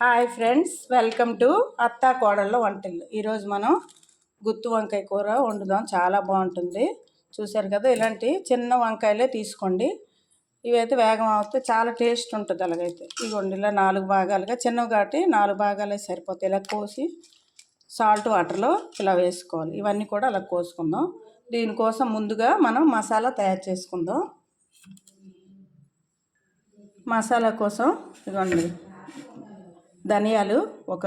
Hi friends welcome to అత్తా కోడళ్ళ వంటలు. ఈరోజు మనం గుత్తు వంకాయ కూర వండుదాం. చాలా బాగుంటుంది. చూశారు కదా ఇలాంటి చిన్న వంకాయలే తీసుకోండి. ఇవైతే వేగం అవుతే చాలా టేస్ట్ ఉంటుంది అలాగైతే. ఇవ్వండి ఇలా నాలుగు భాగాలుగా చిన్నవి కాబట్టి నాలుగు భాగాలే సరిపోతాయి. ఇలా కోసి సాల్ట్ వాటర్లో ఇలా వేసుకోవాలి. ఇవన్నీ కూడా అలా కోసుకుందాం. దీనికోసం ముందుగా మనం మసాలా తయారు చేసుకుందాం. మసాలా కోసం ఇదిగోండి ధనియాలు ఒక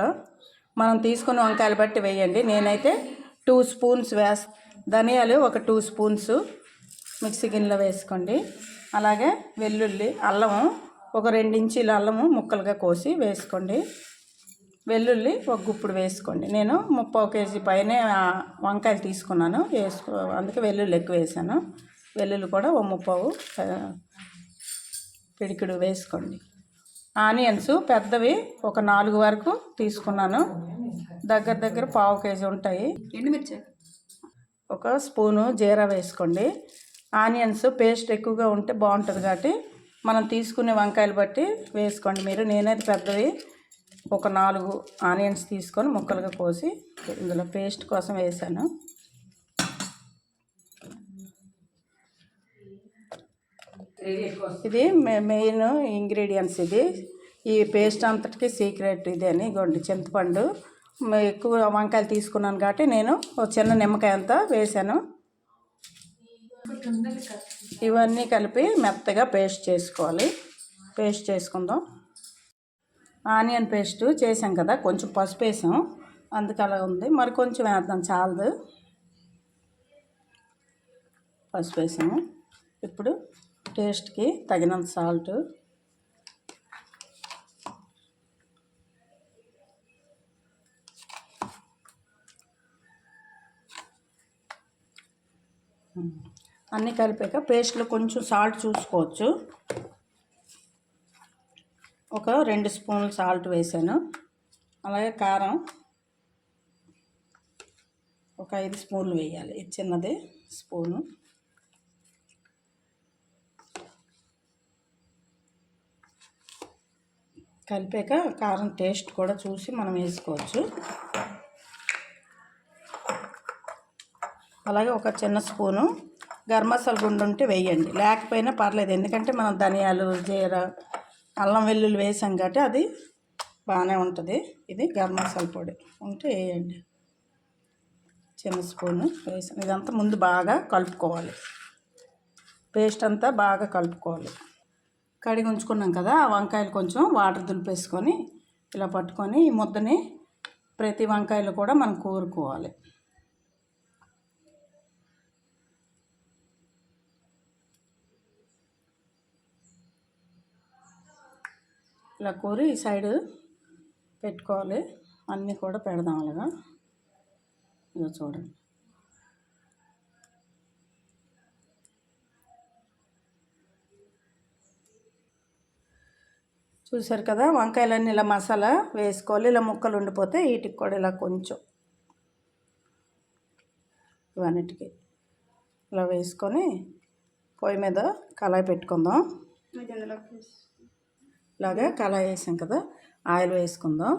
మనం తీసుకున్న వంకాయలు బట్టి వేయండి. నేనైతే టూ స్పూన్స్ వేస్ ధనియాలు ఒక టూ స్పూన్స్ మిక్సీ గిన్నెలో వేసుకోండి. అలాగే వెల్లుల్లి అల్లము ఒక రెండించీల అల్లము ముక్కలుగా కోసి వేసుకోండి. వెల్లుల్లి ఒక గుప్పుడు వేసుకోండి. నేను ముప్పై కేజీ పైనే వంకాయలు తీసుకున్నాను. వేసుకో అందుకే వెల్లుల్లి ఎక్కువ వేసాను. వెల్లుల్లి కూడా ఓ ముప్పవు పిడికిడు వేసుకోండి. ఆనియన్స్ పెద్దవి ఒక నాలుగు వరకు తీసుకున్నాను. దగ్గర దగ్గర పావు కేజీ ఉంటాయి. ఎండుమిర్చి? ఒక స్పూను జీరా వేసుకోండి. ఆనియన్స్ పేస్ట్ ఎక్కువగా ఉంటే బాగుంటుంది కాబట్టి మనం తీసుకునే వంకాయలు బట్టి వేసుకోండి మీరు. నేనైతే పెద్దవి ఒక నాలుగు ఆనియన్స్ తీసుకొని ముక్కలుగా కోసి ఇందులో పేస్ట్ కోసం వేసాను. ఇది మెయిన్ ఇంగ్రీడియంట్స్ ఇది. ఈ పేస్ట్ అంతటికి సీక్రెట్ ఇది అని గొండి చింతపండు. ఎక్కువ వంకాయలు తీసుకున్నాను కాబట్టి నేను ఒక చిన్న నిమ్మకాయ అంతా వేసాను. ఇవన్నీ కలిపి మెత్తగా పేస్ట్ చేసుకోవాలి. పేస్ట్ చేసుకుందాం. ఆనియన్ పేస్ట్ చేసాం కదా కొంచెం పసుపు వేసాం. అందుకు అలా ఉంది. మరి కొంచెం వేద్దాం చాలదు. పసుపు వేసాము. ఇప్పుడు టేస్ట్కి తగినంత సాల్ట్. అన్నీ కలిపాక పేస్ట్లో కొంచెం సాల్ట్ చూసుకోవచ్చు. ఒక రెండు స్పూన్లు సాల్ట్ వేసాను. అలాగే కారం ఒక ఐదు స్పూన్లు వేయాలి. ఇది చిన్నది స్పూను. కలిపాక కారం టేస్ట్ కూడా చూసి మనం వేసుకోవచ్చు. అలాగే ఒక చిన్న స్పూను గరం మసాలా గుండు ఉంటే వేయండి. లేకపోయినా పర్లేదు ఎందుకంటే మనం ధనియాలు జీర అల్లం వెల్లుల్లి వేసాం కాబట్టి అది బాగానే ఉంటుంది. ఇది గరం మసాలా పొడి ఉంటే వేయండి. చిన్న స్పూను వేసాం. ఇదంతా ముందు బాగా కలుపుకోవాలి. పేస్ట్ అంతా బాగా కలుపుకోవాలి. కడిగి ఉంచుకున్నాం కదా ఆ వంకాయలు కొంచెం వాటర్ దులిపేసుకొని ఇలా పట్టుకొని ఈ ముద్దని ప్రతి వంకాయలు కూడా మనం కూరుకోవాలి. ఇలా కూరి ఈ సైడ్ పెట్టుకోవాలి. అన్నీ కూడా పెడదాం అలాగా. ఇలా చూడండి. చూసారు కదా వంకాయలన్నీ ఇలా మసాలా వేసుకోవాలి. ఇలా ముక్కలు ఉండిపోతే వీటికి కూడా ఇలా కొంచెం ఇవన్నిటికి ఇలా వేసుకొని పొయ్యి మీద కళాయి పెట్టుకుందాం. ఇలాగే కళాయి వేసాం కదా ఆయిల్ వేసుకుందాం.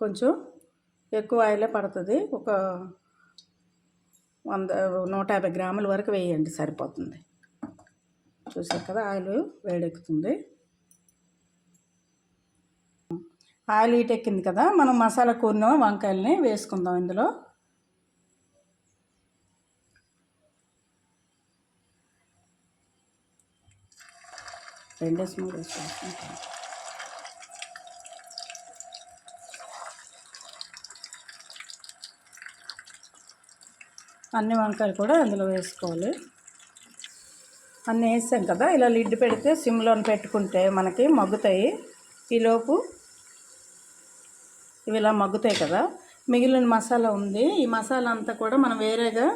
కొంచెం ఎక్కువ ఆయిలే పడుతుంది. ఒక వంద నూట యాభై గ్రాముల వరకు వేయండి సరిపోతుంది. చూసారు కదా ఆయిల్ వేడెక్కుతుంది. ఆయిల్ హీట్ ఎక్కింది కదా మనం మసాలా కూరిన వంకాయలని వేసుకుందాం ఇందులో. రెండే మూడు వేసుకుంటాం అన్ని వంకాయలు కూడా అందులో వేసుకోవాలి. అన్నీ వేసాం కదా ఇలా లిడ్ పెడితే సిమ్లో పెట్టుకుంటే మనకి మగ్గుతాయి. ఈలోపు ఇవి ఇలా మగ్గుతాయి కదా. మిగిలిన మసాలా ఉంది. ఈ మసాలా అంతా కూడా మనం వేరేగా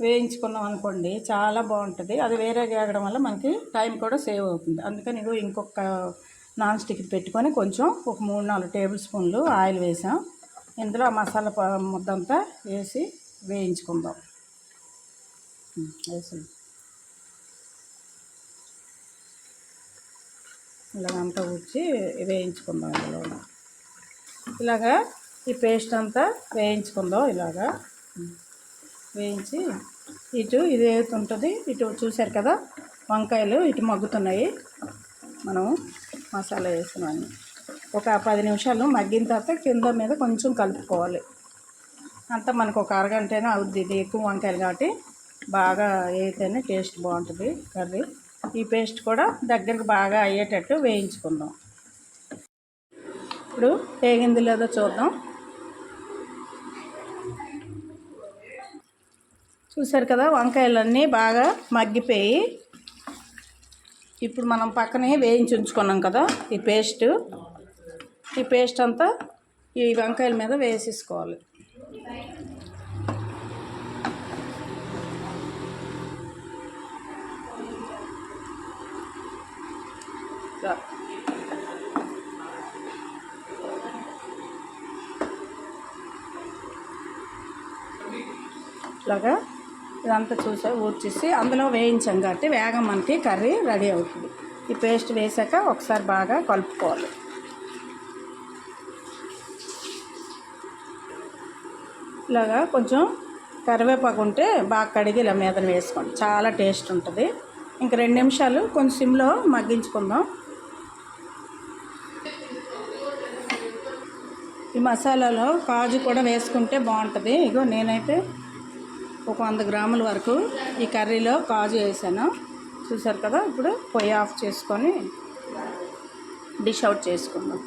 వేయించుకున్నాం అనుకోండి చాలా బాగుంటుంది. అది వేరేగా వేయడం వల్ల మనకి టైం కూడా సేవ్ అవుతుంది. అందుకని ఇగో ఇంకొక నాన్ స్టిక్ పెట్టుకొని కొంచెం ఒక మూడు నాలుగు టేబుల్ స్పూన్లు ఆయిల్ వేసాం. ఇందులో ఆ మసాలా ముద్దంతా వేసి వేయించుకుందాం. వేసి ఇలా ఇలాగంతా వచ్చి వేయించుకుందాం ఇందులో ఇలాగా ఈ పేస్ట్ అంతా వేయించుకుందాం ఇలాగా. వేయించి ఇటు ఇది ఉంటుంది ఇటు చూశారు కదా వంకాయలు ఇటు మగ్గుతున్నాయి. మనం మసాలా వేసినవన్నీ ఒక పది నిమిషాలు మగ్గిన తర్వాత కింద మీద కొంచెం కలుపుకోవాలి. అంతా మనకు ఒక అరగంటైనా అవుద్ది ఇది ఎక్కువ వంకాయలు కాబట్టి. బాగా వేయితేనే టేస్ట్ బాగుంటుంది కర్రీ. ఈ పేస్ట్ కూడా దగ్గరకు బాగా అయ్యేటట్టు వేయించుకుందాం. ఇప్పుడు వేగింది లేదో చూద్దాం చూసారు కదా వంకాయలన్నీ బాగా మగ్గిపోయి ఇప్పుడు మనం పక్కనే వేయించి ఉంచుకున్నాం కదా ఈ పేస్ట్ ఈ పేస్ట్ అంతా ఈ వంకాయల మీద వేసేసుకోవాలి Yeah. ఇలాగా ఇదంతా చూసా ఊడ్చేసి అందులో వేయించాం కాబట్టి వేగం మనకి కర్రీ రెడీ అవుతుంది. ఈ పేస్ట్ వేసాక ఒకసారి బాగా కలుపుకోవాలి. ఇలాగా కొంచెం కరివేపాకు ఉంటే బాగా కడిగి ఇలా మీద వేసుకోండి. చాలా టేస్ట్ ఉంటుంది. ఇంక రెండు నిమిషాలు కొంచెం సిమ్లో మగ్గించుకుందాం. ఈ మసాలాలో కాజు కూడా వేసుకుంటే బాగుంటుంది. ఇగో నేనైతే ఒక వంద గ్రాముల వరకు ఈ కర్రీలో కాజు వేసాను. చూసారు కదా? ఇప్పుడు పొయ్యి ఆఫ్ చేసుకొని డిష్ అవుట్ చేసుకుందాం.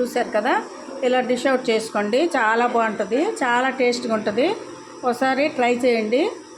చూశారు కదా? ఇలా డిష్ అవుట్ చేసుకోండి. చాలా బాగుంటుంది. చాలా టేస్ట్గా ఉంటుంది. ఒకసారి ట్రై చేయండి.